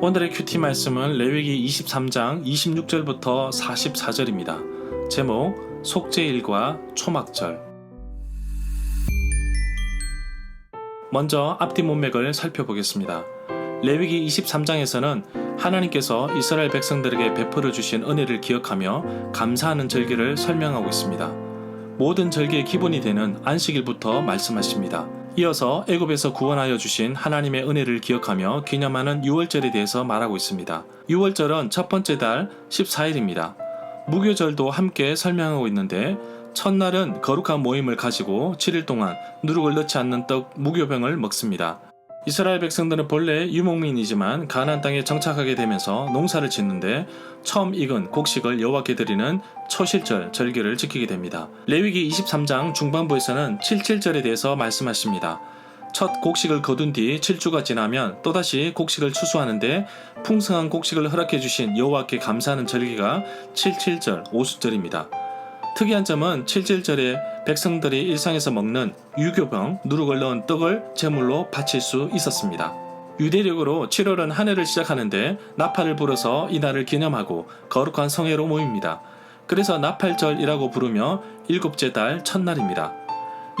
오늘의 큐티 말씀은 레위기 23장 26절부터 44절입니다. 제목 속죄일과 초막절 먼저 앞뒤 문맥을 살펴보겠습니다. 레위기 23장에서는 하나님께서 이스라엘 백성들에게 베풀어 주신 은혜를 기억하며 감사하는 절기를 설명하고 있습니다. 모든 절기의 기본이 되는 안식일부터 말씀하십니다. 이어서 애굽에서 구원하여 주신 하나님의 은혜를 기억하며 기념하는 유월절에 대해서 말하고 있습니다. 유월절은 첫 번째 달 14일입니다. 무교절도 함께 설명하고 있는데 첫날은 거룩한 모임을 가지고 7일 동안 누룩을 넣지 않는 떡 무교병을 먹습니다. 이스라엘 백성들은 본래 유목민이지만 가나안 땅에 정착하게 되면서 농사를 짓는데 처음 익은 곡식을 여호와께 드리는 초실절 절기를 지키게 됩니다. 레위기 23장 중반부에서는 77절에 대해서 말씀하십니다. 첫 곡식을 거둔 뒤 7주가 지나면 또다시 곡식을 추수하는데 풍성한 곡식을 허락해 주신 여호와께 감사하는 절기가 77절 오수절입니다. 특이한 점은 77절에 백성들이 일상에서 먹는 유교병, 누룩을 넣은 떡을 제물로 바칠 수 있었습니다. 유대력으로 7월은 한 해를 시작하는데 나팔을 불어서 이날을 기념하고 거룩한 성회로 모입니다. 그래서 나팔절이라고 부르며 일곱째 달 첫날입니다.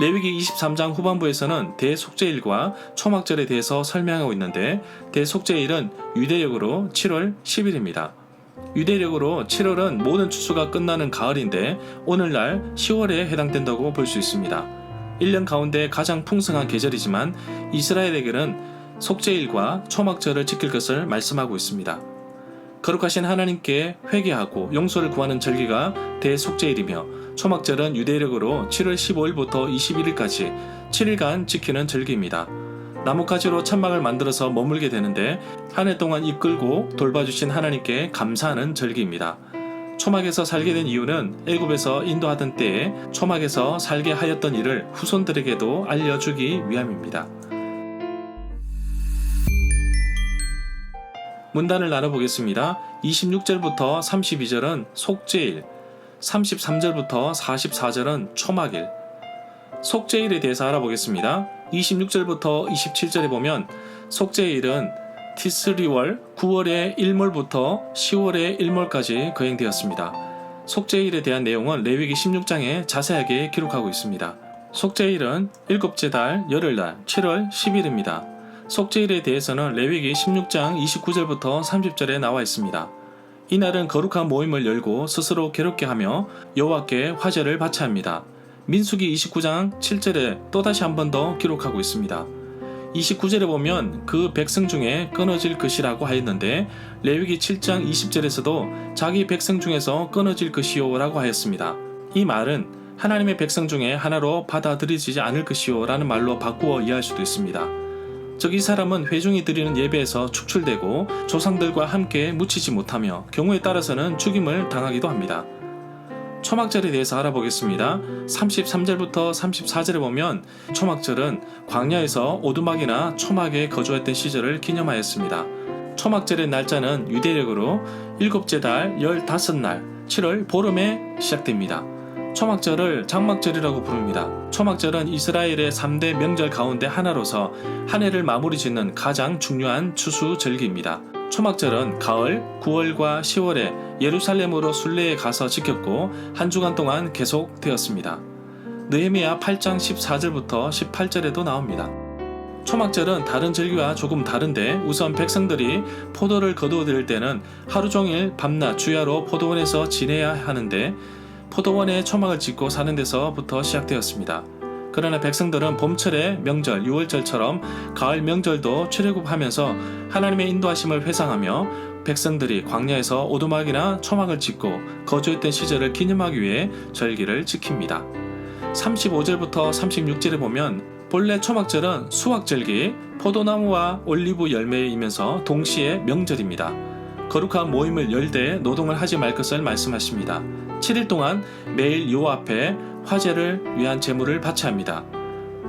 레위기 23장 후반부에서는 대속죄일과 초막절에 대해서 설명하고 있는데 대속죄일은 유대력으로 7월 10일입니다. 유대력으로 7월은 모든 추수가 끝나는 가을인데 오늘날 10월에 해당된다고 볼 수 있습니다. 1년 가운데 가장 풍성한 계절이지만 이스라엘에게는 속죄일과 초막절을 지킬 것을 말씀하고 있습니다. 거룩하신 하나님께 회개하고 용서를 구하는 절기가 대속죄일이며 초막절은 유대력으로 7월 15일부터 21일까지 7일간 지키는 절기입니다. 나뭇가지로 천막을 만들어서 머물게 되는데 한 해 동안 이끌고 돌봐주신 하나님께 감사하는 절기입니다. 초막에서 살게 된 이유는 애굽에서 인도하던 때에 초막에서 살게 하였던 일을 후손들에게도 알려주기 위함입니다. 문단을 나눠보겠습니다. 26절부터 32절은 속죄일, 33절부터 44절은 초막일, 속죄일에 대해서 알아보겠습니다. 26절부터 27절에 보면 속죄일은 티스리월 9월의 1몰부터 10월의 1몰까지 거행되었습니다. 속죄일에 대한 내용은 레위기 16장에 자세하게 기록하고 있습니다. 속죄일은 일곱째 달 열흘날 7월 10일입니다. 속죄일에 대해서는 레위기 16장 29절부터 30절에 나와 있습니다. 이날은 거룩한 모임을 열고 스스로 괴롭게 하며 여호와께 화제를 바쳐야 합니다. 민수기 29장 7절에 또다시 한 번 더 기록하고 있습니다. 29절에 보면 그 백성 중에 끊어질 것이라고 하였는데 레위기 7장 20절에서도 자기 백성 중에서 끊어질 것이요 라고 하였습니다. 이 말은 하나님의 백성 중에 하나로 받아들여지지 않을 것이요 라는 말로 바꾸어 이해할 수도 있습니다. 즉 이 사람은 회중이 드리는 예배에서 축출되고 조상들과 함께 묻히지 못하며 경우에 따라서는 죽임을 당하기도 합니다. 초막절에 대해서 알아보겠습니다. 33절부터 34절에 보면 초막절은 광야에서 오두막이나 초막에 거주했던 시절을 기념하였습니다. 초막절의 날짜는 유대력으로 일곱째 달 15날 7월 보름에 시작됩니다. 초막절을 장막절이라고 부릅니다. 초막절은 이스라엘의 3대 명절 가운데 하나로서 한 해를 마무리 짓는 가장 중요한 추수 절기입니다. 초막절은 가을 9월과 10월에 예루살렘으로 순례에 가서 지켰고 한 주간 동안 계속되었습니다. 느헤미야 8장 14절부터 18절에도 나옵니다. 초막절은 다른 절기와 조금 다른데 우선 백성들이 포도를 거두어들일 때는 하루 종일 밤낮 주야로 포도원에서 지내야 하는데 포도원에 초막을 짓고 사는 데서부터 시작되었습니다. 그러나 백성들은 봄철의 명절 유월절처럼 가을 명절도 출애굽하면서 하나님의 인도하심을 회상하며 백성들이 광야에서 오두막이나 초막을 짓고 거주했던 시절을 기념하기 위해 절기를 지킵니다. 35절부터 36절에 보면 본래 초막절은 수확절기, 포도나무와 올리브 열매이면서 동시에 명절입니다. 거룩한 모임을 열때 노동을 하지 말 것을 말씀하십니다. 7일 동안 매일 요 앞에 화제를 위한 제물을 바쳐야 합니다.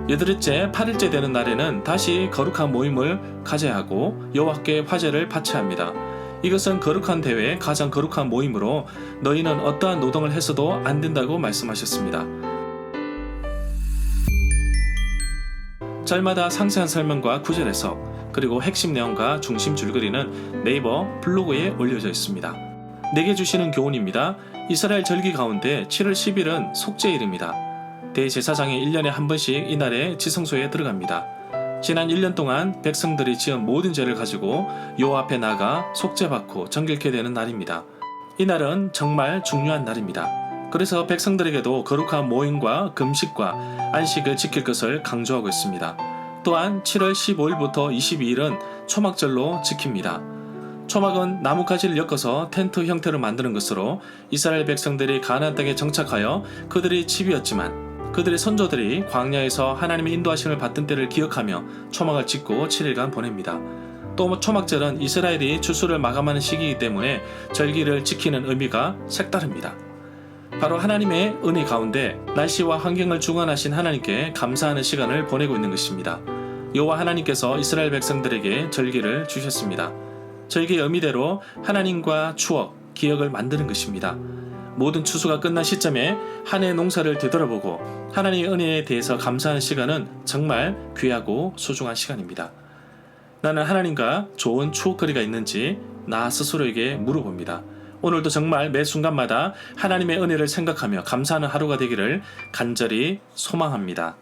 여덟째 8일째 되는 날에는 다시 거룩한 모임을 가져야 하고 여호와께 화제를 바쳐야 합니다. 이것은 거룩한 대회의 가장 거룩한 모임으로 너희는 어떠한 노동을 했어도 안 된다고 말씀하셨습니다. 절마다 상세한 설명과 구절 해석, 그리고 핵심 내용과 중심 줄거리는 네이버 블로그에 올려져 있습니다. 내게 주시는 교훈입니다. 이스라엘 절기 가운데 7월 10일은 속죄일입니다. 대제사장이 1년에 한 번씩 이날에 지성소에 들어갑니다. 지난 1년 동안 백성들이 지은 모든 죄를 가지고 요 앞에 나가 속죄받고 정결케 되는 날입니다. 이날은 정말 중요한 날입니다. 그래서 백성들에게도 거룩한 모임과 금식과 안식을 지킬 것을 강조하고 있습니다. 또한 7월 15일부터 22일은 초막절로 지킵니다. 초막은 나뭇가지를 엮어서 텐트 형태로 만드는 것으로 이스라엘 백성들이 가나안 땅에 정착하여 그들의 집이었지만 그들의 선조들이 광야에서 하나님의 인도하심을 받던 때를 기억하며 초막을 짓고 7일간 보냅니다. 또 초막절은 이스라엘이 추수를 마감하는 시기이기 때문에 절기를 지키는 의미가 색다릅니다. 바로 하나님의 은혜 가운데 날씨와 환경을 주관하신 하나님께 감사하는 시간을 보내고 있는 것입니다. 여호와 하나님께서 이스라엘 백성들에게 절기를 주셨습니다. 절기의 의미대로 하나님과 추억, 기억을 만드는 것입니다. 모든 추수가 끝난 시점에 한 해 농사를 되돌아보고 하나님의 은혜에 대해서 감사하는 시간은 정말 귀하고 소중한 시간입니다. 나는 하나님과 좋은 추억거리가 있는지 나 스스로에게 물어봅니다. 오늘도 정말 매 순간마다 하나님의 은혜를 생각하며 감사하는 하루가 되기를 간절히 소망합니다.